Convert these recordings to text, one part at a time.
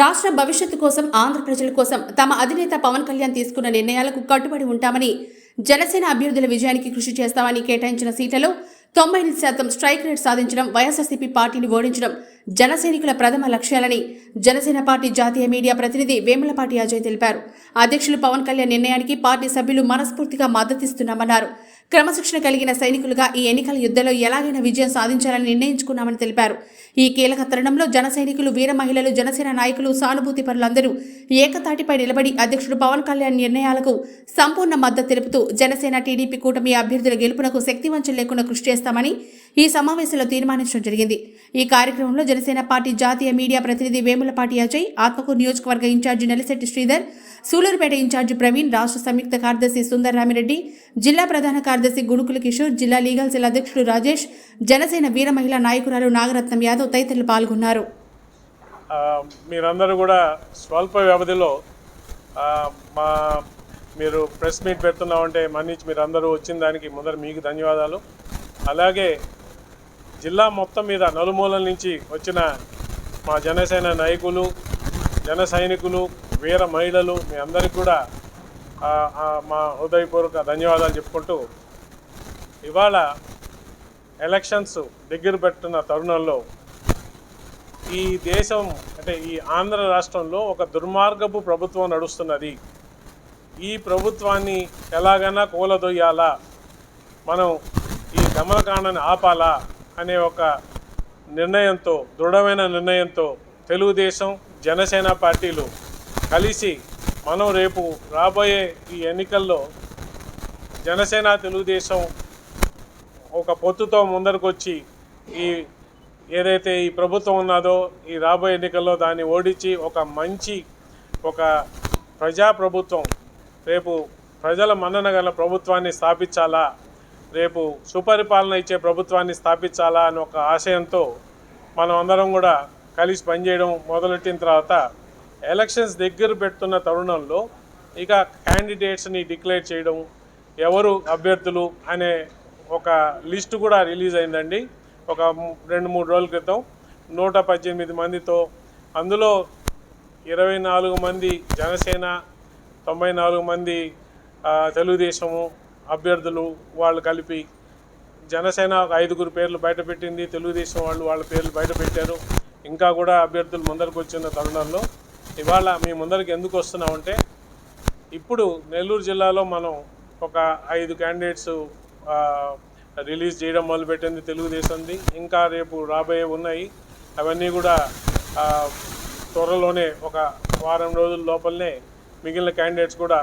రాష్ట్ర భవిష్యత్తు కోసం ఆంధ్ర ప్రజల కోసం తమ అధినేత పవన్ కళ్యాణ్ తీసుకున్న నిర్ణయాలకు కట్టుబడి ఉంటామని జనసేన అభ్యర్థుల విజయానికి కృషి చేస్తామని కేటాయించిన సీట్లలో తొంభై ఎనిమిది శాతం స్ట్రైక్ రేట్ సాధించడం వైఎస్ఆర్సీపీ పార్టీని ఓడించడం జనసైనికుల ప్రథమ లక్ష్యాలని జనసేన పార్టీ జాతీయ మీడియా ప్రతినిధి వేములపాటి అజయ్ తెలిపారు. అధ్యక్షులు పవన్ కళ్యాణ్ నిర్ణయానికి పార్టీ సభ్యులు మనస్ఫూర్తిగా మద్దతిస్తున్నామన్నారు. క్రమశిక్షణ కలిగిన సైనికులుగా ఈ ఎన్నికల యుద్ధంలో ఎలాగైనా విజయం సాధించాలని నిర్ణయించుకున్నామని తెలిపారు. ఈ కీలక తరుణంలో జన సైనికులు వీర మహిళలు జనసేన నాయకులు సానుభూతి పరులందరూ ఏకతాటిపై నిలబడి అధ్యక్షుడు పవన్ కళ్యాణ్ నిర్ణయాలకు సంపూర్ణ మద్దతు తెలుపుతూ జనసేన టీడీపీ కూటమి అభ్యర్థుల గెలుపునకు శక్తివంచం లేకుండా కృషి చేస్తామని ఈ సమావేశంలో తీర్మానించడం జరిగింది. ఈ కార్యక్రమంలో జనసేన పార్టీ జాతీయ మీడియా ప్రతినిధి వేములపాటి అజయ్ ఆత్మకూరు నియోజకవర్గ in charge Nelashetti Sridhar Sullurpeta in charge Praveen రాష్ట్ర సంయుక్త కార్యదర్శి సుందర్ రామిరెడ్డి జిల్లా ప్రధాన కార్యదర్శి గుణుకుల కిషోర్ జిల్లా లీగల్ సెల్ అధ్యక్షుడు రాజేష్ జనసేన వీర మహిళా నాయకురాలు నాగరత్నం యాదవ్ తదితరులు పాల్గొన్నారు. మీరందరూ కూడా స్వల్ప వ్యవధిలో మా మీరు ప్రెస్ మీట్ పెడుతున్నామంటే మన్నించి మీరు అందరూ వచ్చిన దానికి ముందర మీకు ధన్యవాదాలు. అలాగే జిల్లా మొత్తం మీద నలుమూలల నుంచి వచ్చిన మా జనసేన నాయకులు జన సైనికులు వీర మహిళలు మీ అందరికీ కూడా మా హృదయపూర్వక ధన్యవాదాలు చెప్పుకుంటూ ఇవాళ ఎలక్షన్స్ దగ్గర పెట్టున్న తరుణంలో ఈ దేశం అంటే ఈ ఆంధ్ర రాష్ట్రంలో ఒక దుర్మార్గపు ప్రభుత్వం నడుస్తున్నది. ఈ ప్రభుత్వాన్ని ఎలాగైనా కూలదొయ్యాలా? మనం ఈ గమనకాండాన్ని ఆపాలా? అనే ఒక నిర్ణయంతో దృఢమైన నిర్ణయంతో తెలుగుదేశం జనసేన పార్టీలు కలిసి మనం రేపు రాబోయే ఈ ఎన్నికల్లో జనసేన తెలుగుదేశం ఒక పొత్తుతో ముందరకొచ్చి ఈ ఏదైతే ఈ ప్రభుత్వం ఉన్నదో ఈ రాబోయే ఎన్నికల్లో దాన్ని ఓడించి ఒక మంచి ఒక ప్రజాప్రభుత్వం రేపు ప్రజల మన్నన గల ప్రభుత్వాన్ని స్థాపించాలా రేపు సుపరిపాలన ఇచ్చే ప్రభుత్వాన్ని స్థాపించాలా అని ఒక ఆశయంతో మనం అందరం కూడా కలిసి పనిచేయడం మొదలెట్టిన తర్వాత ఎలక్షన్స్ దగ్గర పెడుతున్న తరుణంలో ఇక క్యాండిడేట్స్ని డిక్లేర్ చేయడం ఎవరు అభ్యర్థులు అనే ఒక లిస్టు కూడా రిలీజ్ అయిందండి. ఒక రెండు మూడు రోజుల క్రితం నూట పద్దెనిమిది మందితో అందులో ఇరవై నాలుగు మంది జనసేన తొంభై నాలుగు మంది తెలుగుదేశము అభ్యర్థులు వాళ్ళు కలిపి జనసేన ఒక ఐదుగురు పేర్లు బయటపెట్టింది తెలుగుదేశం వాళ్ళు వాళ్ళ పేర్లు బయటపెట్టారు ఇంకా కూడా అభ్యర్థులు ముందరకు వచ్చిన తరుణంలో ఇవాళ మీ ముందరికి ఎందుకు వస్తున్నామంటే ఇప్పుడు నెల్లూరు జిల్లాలో మనం ఒక ఐదు క్యాండిడేట్స్ రిలీజ్ చేయడం మొదలుపెట్టింది తెలుగుదేశంది. ఇంకా రేపు రాబోయే ఉన్నాయి. అవన్నీ కూడా త్వరలోనే ఒక వారం రోజుల లోపలనే మిగిలిన క్యాండిడేట్స్ కూడా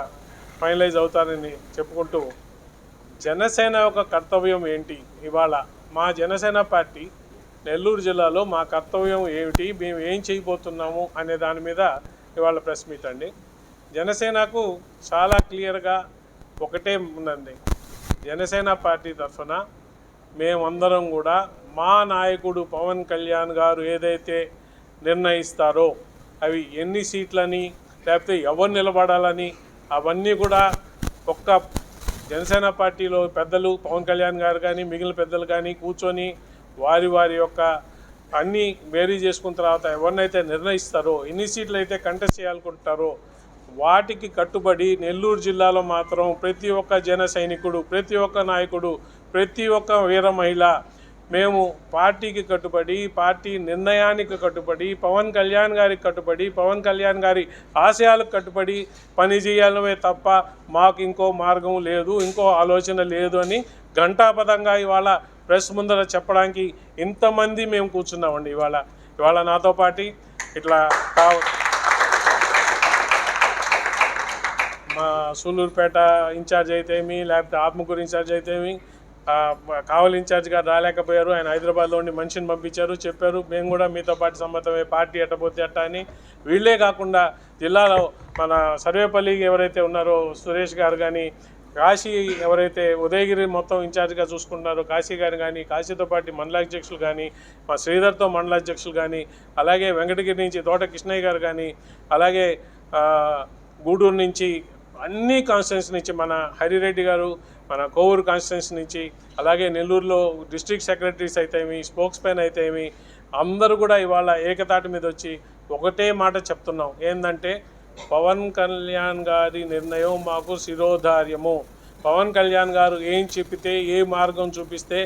ఫైనలైజ్ అవుతారని చెప్పుకుంటూ జనసేన యొక్క కర్తవ్యం ఏంటి? ఇవాళ మా జనసేన పార్టీ నెల్లూరు జిల్లాలో మా కర్తవ్యం ఏమిటి? మేము ఏం చేయబోతున్నాము అనే దాని మీద ఇవాళ ప్రెస్ మీట్ అండి. జనసేనకు చాలా క్లియర్గా ఒకటే ఉందండి. జనసేన పార్టీ తరఫున మేమందరం కూడా మా నాయకుడు పవన్ కళ్యాణ్ గారు ఏదైతే నిర్ణయిస్తారో అవి ఎన్ని సీట్లని లేకపోతే ఎవరు నిలబడాలని అవన్నీ కూడా ఒక్క జనసేన పార్టీలో పెద్దలు పవన్ కళ్యాణ్ గారు కానీ మిగిలిన పెద్దలు కానీ కూర్చొని వారి వారి యొక్క అన్నీ వేరీ చేసుకున్న తర్వాత ఎవరినైతే నిర్ణయిస్తారో ఎన్ని సీట్లు అయితే కంటెస్ట్ చేయాలనుకుంటారో వాటికి కట్టుబడి నెల్లూరు జిల్లాలో మాత్రం ప్రతి ఒక్క జన సైనికుడు ప్రతి ఒక్క నాయకుడు ప్రతి ఒక్క వీర మహిళ మేము పార్టీకి కట్టుబడి పార్టీ నిర్ణయానికి కట్టుబడి పవన్ కళ్యాణ్ గారికి కట్టుబడి పవన్ కళ్యాణ్ గారి ఆశయాలకు కట్టుబడి పని చేయాలమే తప్ప మాకు ఇంకో మార్గం లేదు ఇంకో ఆలోచన లేదు అని ఘంటాపథంగా ఇవాళ ప్రెస్ ముందర చెప్పడానికి ఇంతమంది మేము కూర్చున్నామండి ఇవాళ. ఇవాళ నాతో పాటి ఇట్లా కావ మా సూళ్ళూరుపేట ఇన్ఛార్జ్ అయితేమి లేకపోతే ఆత్మకూరు ఇన్ఛార్జ్ అయితేమి కావలి ఇన్ఛార్జ్గా రాలేకపోయారు. ఆయన హైదరాబాద్లో ఉండి మనిషిని పంపించారు చెప్పారు. మేము కూడా మీతో పాటు సమ్మతమే పార్టీ ఎట్టబోతే అట్ట అని. వీళ్ళే కాకుండా జిల్లాలో మన సర్వేపల్లి ఎవరైతే ఉన్నారో సురేష్ గారు కానీ కాశీ ఎవరైతే ఉదయగిరి మొత్తం ఇన్ఛార్జ్గా చూసుకుంటున్నారో కాశీ గారు కానీ కాశీతో పాటు మండలాధ్యక్షులు కానీ మా శ్రీధర్తో మండలాధ్యక్షులు కానీ అలాగే వెంకటగిరి నుంచి తోట కృష్ణయ్య గారు కానీ అలాగే గూడూరు నుంచి అన్ని కాన్స్టిట్యున్సీ నుంచి మన హరిరెడ్డి గారు మన కోవూరు కాన్స్టిట్యున్సీ నుంచి అలాగే నెల్లూరులో డిస్ట్రిక్ట్ సెక్రటరీస్ అయితేమి స్పోక్స్ మ్యాన్ అయితేమి అందరూ కూడా ఇవాళ ఏకతాటి మీద వచ్చి ఒకటే మాట చెప్తున్నాం. ఏంటంటే పవన్ కళ్యాణ్ గారి నిర్ణయం మాకు శిరోధార్యము. పవన్ కళ్యాణ్ గారు ఏం చెప్పితే ఏ మార్గం చూపిస్తే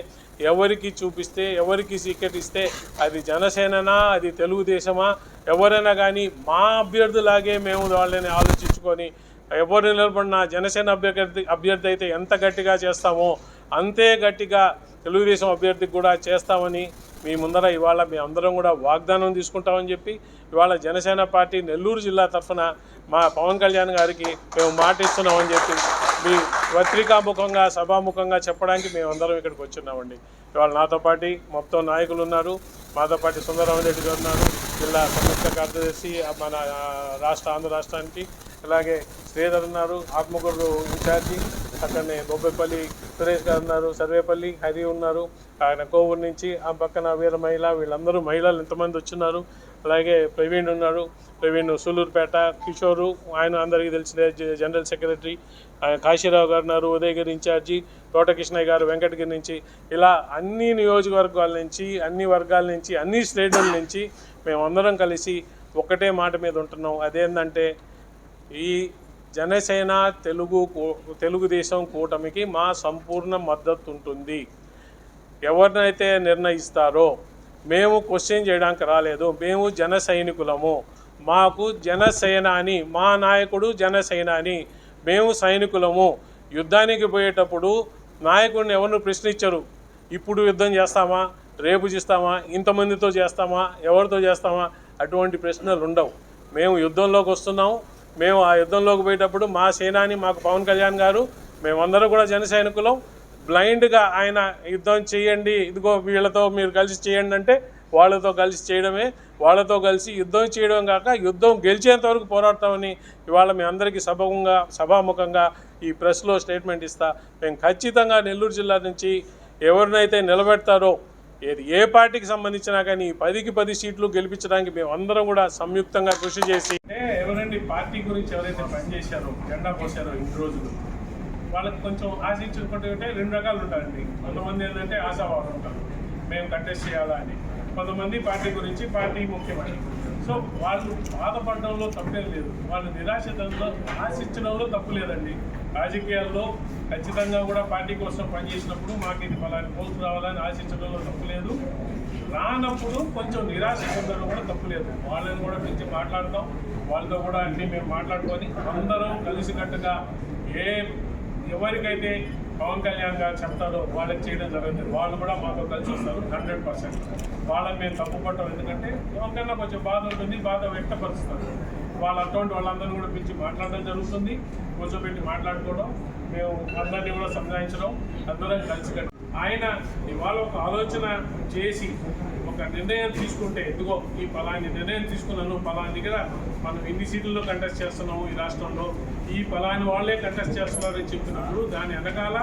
ఎవరికి చూపిస్తే ఎవరికి సీక్రెట్ ఇస్తే అది జనసేననా అది తెలుగుదేశమా? ఎవరైనా కానీ మా అభ్యర్థులాగే మేము వాళ్ళని ఆలోచించుకొని ఎవరు నిలబడిన జనసేన అభ్యర్థి అభ్యర్థి అయితే ఎంత గట్టిగా చేస్తామో అంతే గట్టిగా తెలుగుదేశం అభ్యర్థికి కూడా చేస్తామని మీ ముందర ఇవాళ మీ అందరం కూడా వాగ్దానం తీసుకుంటామని చెప్పి ఇవాళ జనసేన పార్టీ నెల్లూరు జిల్లా తరఫున మా పవన్ కళ్యాణ్ గారికి మేము మాట ఇస్తున్నామని చెప్పి మీ పత్రికాముఖంగా సభాముఖంగా చెప్పడానికి మేము అందరం ఇక్కడికి వచ్చున్నామండి. ఇవాళ నాతో పాటు మొత్తం నాయకులు ఉన్నారు. మాతో పాటు సుందరరామరెడ్డి గారు ఉన్నారు. జిల్లా సంయుక్త కార్యదర్శి మన రాష్ట్ర ఆంధ్ర రాష్ట్రానికి అలాగే శ్రీధర్ ఉన్నారు ఆత్మకూరు ఇన్ఛార్జి అక్కడనే బొబ్బేపల్లి సురేష్ గారు ఉన్నారు సర్వేపల్లి హరి ఉన్నారు. ఆయన కోవూరు నుంచి ఆ పక్కన వీర మహిళ వీళ్ళందరూ మహిళలు ఎంతమంది వచ్చినారు. అలాగే ప్రవీణ్ ఉన్నారు ప్రవీణ్ సూలూరుపేట కిషోరు ఆయన అందరికీ తెలిసిన జనరల్ సెక్రటరీ. ఆయన కాశీరావు గారు ఉన్నారు ఉదయగిరి ఇన్ఛార్జి తోటకృష్ణయ్య గారు వెంకటగిరి నుంచి. ఇలా అన్ని నియోజకవర్గాల నుంచి అన్ని వర్గాల నుంచి అన్ని శ్రేణుల నుంచి మేమందరం కలిసి ఒకటే మాట మీద ఉంటున్నాం. అదేంటంటే ఈ జనసేన తెలుగు కూ- తెలుగుదేశం కూటమికి మా సంపూర్ణ మద్దతు ఉంటుంది ఎవరినైతే నిర్ణయిస్తారో మేము క్వశ్చన్ చేయడానికి రాలేదు. మేము జన సైనికులము. మాకు జనసేన అని మా నాయకుడు జనసేన అని మేము సైనికులము. యుద్ధానికి పోయేటప్పుడు నాయకుడిని ఎవరిని ప్రశ్నించరు? ఇప్పుడు యుద్ధం చేస్తామా? రేపు చేస్తామా? ఇంతమందితో చేస్తామా? ఎవరితో చేస్తామా? అటువంటి ప్రశ్నలు ఉండవు. మేము యుద్ధంలోకి వస్తున్నాము మేము ఆ యుద్ధంలోకి పోయేటప్పుడు మా సేనాని మాకు పవన్ కళ్యాణ్ గారు మేమందరం కూడా జన సైనికులం. బ్లైండ్గా ఆయన యుద్ధం చేయండి ఇదిగో వీళ్ళతో మీరు కలిసి చేయండి అంటే వాళ్ళతో కలిసి చేయడమే. వాళ్ళతో కలిసి యుద్ధం చేయడం కాక యుద్ధం గెలిచేంత వరకు పోరాడతామని ఇవాళ మీ అందరికీ సభంగా సభాముఖంగా ఈ ప్రెస్లో స్టేట్మెంట్ ఇస్తా. మేము ఖచ్చితంగా నెల్లూరు జిల్లా నుంచి ఎవరినైతే నిలబెడతారో ఏది ఏ పార్టీకి సంబంధించినా కానీ పదికి పది సీట్లు గెలిపించడానికి మేము అందరం కూడా సంయుక్తంగా కృషి చేసి ఎవరండి? పార్టీ గురించి ఎవరైతే పనిచేశారో జెండా పోసారో ఇన్ని రోజులు వాళ్ళకి కొంచెం ఆశించుకుంటే ఉంటే రెండు రకాలు ఉంటారండి కొంతమంది ఏంటంటే ఆశావాదం ఉంటారు. మేము కంటెస్ట్ చేయాలా అని. కొంతమంది పార్టీ గురించి పార్టీ ముఖ్యమని సో వాళ్ళు బాధపడడంలో తప్పేం లేదు. వాళ్ళు నిరాశతంలో ఆశించడంలో తప్పు లేదండి. రాజకీయాల్లో ఖచ్చితంగా కూడా పార్టీ కోసం పనిచేసినప్పుడు మాకు ఇది ఫలాని పోస్ట్ రావాలని ఆశించడంలో తప్పు లేదు. రానప్పుడు కొంచెం నిరాశ పొందడం కూడా తప్పు లేదు. వాళ్ళని కూడా పిలిచి మాట్లాడతాం. వాళ్ళతో కూడా అన్ని మేము మాట్లాడుకొని అందరం కలిసికట్టుగా ఏ ఎవరికైతే పవన్ కళ్యాణ్ గారు చెప్తారో వాళ్ళకి చేయడం జరుగుతుంది. వాళ్ళు కూడా మాతో కలిసి వస్తారు హండ్రెడ్ పర్సెంట్ వాళ్ళని మేము తప్పు పట్టం ఎందుకంటే ఎవరికైనా కొంచెం బాధ ఉంటుంది బాధ వ్యక్తపరుస్తారు. వాళ్ళ అటువంటి వాళ్ళందరినీ కూడా పిలిచి మాట్లాడడం జరుగుతుంది కూర్చోబెట్టి మాట్లాడుకోవడం మేము అందరినీ కూడా సంప్రదించడం అందరం కలిసి ఆయన ఇవాళ ఒక ఆలోచన చేసి ఒక నిర్ణయం తీసుకుంటే ఎందుకో ఈ పలాని నిర్ణయం తీసుకున్నాను పలాని దగ్గర మనం ఎన్ని సీట్లలో కంటెస్ట్ చేస్తున్నాము ఈ రాష్ట్రంలో ఈ పలాని వాళ్ళే కంటెస్ట్ చేస్తున్నారని చెప్పినప్పుడు దాని వెనకాల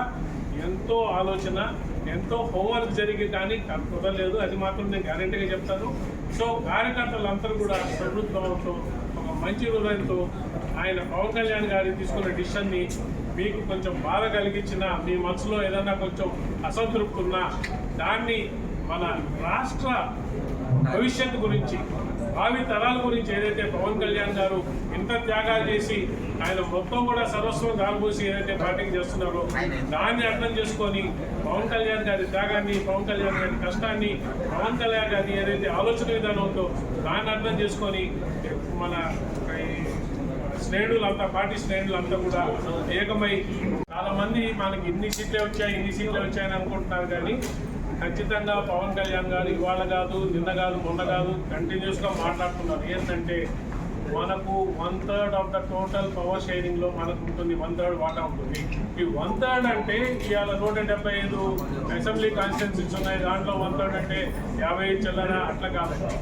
ఎంతో ఆలోచన ఎంతో హోంవర్క్ జరిగి కానీ కుదరలేదు. అది మాత్రం నేను గ్యారెంటీగా చెప్తాను. సో కార్యకర్తలందరూ కూడా ప్రభుత్వంతో ఒక మంచి హృదయంతో ఆయన పవన్ కళ్యాణ్ గారి తీసుకున్న డిసిషన్ని మీకు కొంచెం బాధ కలిగించిన మీ మనసులో ఏదైనా కొంచెం అసంతృప్తి ఉన్నా దాన్ని మన రాష్ట్ర భవిష్యత్తు గురించి భావి తరాల గురించి ఏదైతే పవన్ కళ్యాణ్ గారు ఇంత త్యాగాలు చేసి ఆయన మొత్తం కూడా సర్వస్వం దారిపోసి ఏదైతే పార్టీకి చేస్తున్నారో దాన్ని అర్థం చేసుకొని పవన్ కళ్యాణ్ గారి త్యాగాన్ని పవన్ కళ్యాణ్ గారి కష్టాన్ని పవన్ కళ్యాణ్ గారి ఏదైతే ఆలోచన విధానం ఉందో దాన్ని అర్థం చేసుకొని మన శ్రేణులంతా పార్టీ శ్రేణులంతా కూడా ఏకమై చాలా మంది మనకి ఇన్ని సీట్లే వచ్చాయి ఇన్ని సీట్లే వచ్చాయని అనుకుంటున్నారు కానీ ఖచ్చితంగా పవన్ కళ్యాణ్ గారు ఇవాళ కాదు నిన్న కాదు మొన్న కాదు కంటిన్యూస్గా మాట్లాడుతున్నారు. ఏంటంటే మనకు one third of the total power షేరింగ్లో మనకు ఉంటుంది వన్ థర్డ్ వాటా ఉంటుంది. ఈ వన్ థర్డ్ అంటే ఇవాళ నూట డెబ్బై ఐదు అసెంబ్లీ కాన్స్టిట్యూన్సీస్ ఉన్నాయి. దాంట్లో వన్ థర్డ్ అంటే యాభై ఐదు చిల్లర? అట్లా కాదండి.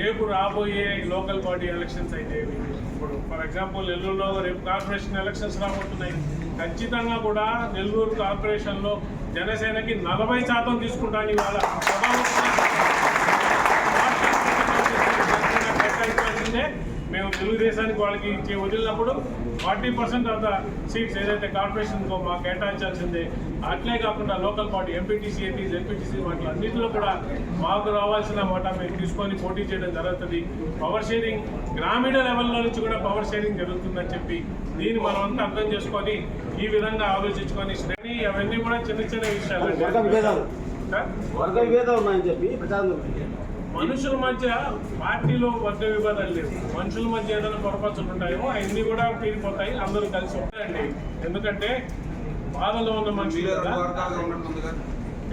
రేపు రాబోయే లోకల్ బాడీ ఎలక్షన్స్ అయితే ఇప్పుడు ఫర్ ఎగ్జాంపుల్ నెల్లూరులో రేపు కార్పొరేషన్ ఎలక్షన్స్ రాబోతున్నాయి. ఖచ్చితంగా కూడా నెల్లూరు కార్పొరేషన్లో జనసేనకి నలభై శాతం తీసుకుంటాను ఇవాళ సభాముఖంగా కేటాయించాల్సిందే మేము తెలుగుదేశానికి వాళ్ళకి ఇచ్చి వదిలినప్పుడు forty percent of the seats ఏదైతే కార్పొరేషన్ మాకు కేటాయించాల్సిందే అట్లే కాకుండా లోకల్ పార్టీ ఎంపీటీసీ ఏపీస్ ఎంపీటీసీ వాటి అన్నింటిలో కూడా మాకు రావాల్సిన మాట మేము తీసుకొని పోటీ చేయడం జరుగుతుంది. పవర్ షేరింగ్ గ్రామీణ లెవెల్లో నుంచి కూడా పవర్ షేరింగ్ జరుగుతుందని చెప్పి దీన్ని మనం అంతా అర్థం చేసుకొని ఈ విధంగా ఆలోచించుకొని శ్రేణి అవన్నీ కూడా చిన్న చిన్న విషయాలు. వర్గ విభేదాలు. ఉన్నాయని చెప్పి ప్రచారం. మనుషుల మధ్య పార్టీలో వర్గ విభేదాలు లేవు. మనుషుల మధ్య ఏదైనా పొరపచ్చులు ఉంటాయో అవన్నీ కూడా తీరిపోతాయి అందరూ కలిసి ఉంటాయండి. ఎందుకంటే బాధలో ఉన్న మనుషులు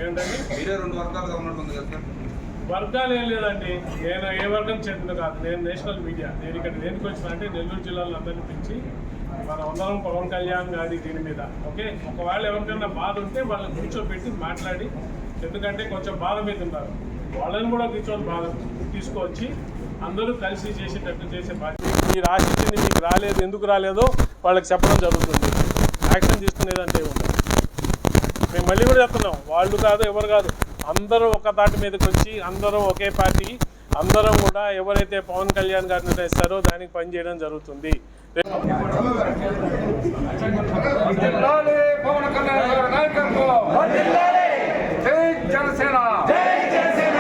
ఏంటండి? సార్. వర్గాలు ఏం లేదండి. నేను ఏ వర్గం చెందిన కాదు. నేను నేషనల్ మీడియా. నేను ఇక్కడ దేనికి వచ్చిన అంటే నెల్లూరు జిల్లాలో అందరినీ పిలిచి మన అందరం పవన్ కళ్యాణ్ గారి దీని మీద ఓకే? ఒకవేళ ఎవరికైనా బాధ ఉంటే వాళ్ళని కూర్చోబెట్టి మాట్లాడి ఎందుకంటే కొంచెం బాధ మీద ఉన్నారు. వాళ్ళని కూడా కూర్చొని బాధ తీసుకొచ్చి అందరూ కలిసి చేసేటట్టు చేసే బాధ్యత. మీరు ఆశించింది మీకు రాలేదు ఎందుకు రాలేదో వాళ్ళకి చెప్పడం జరుగుతుంది. యాక్షన్ తీసుకునేదంటే ఉండదు మేము మళ్ళీ కూడా చెప్తున్నాం వాళ్ళు కాదు ఎవరు కాదు. అందరూ ఒక తాటి మీదకి వచ్చి అందరం ఒకే పార్టీ అందరం కూడా ఎవరైతే పవన్ కళ్యాణ్ గారిని నిర్ణయిస్తారో దానికి పనిచేయడం జరుగుతుంది. జిల్లాలే పవన్ కళ్యాణ్ గారి నాయకత్వం జై జనసేన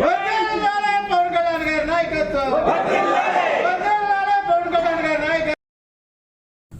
వర్ధిల్లాలే పవన్ కళ్యాణ్ గారి నాయకత్వం వర్ధిల్లాలే పవన్ కళ్యాణ్ గారి నాయకత్వం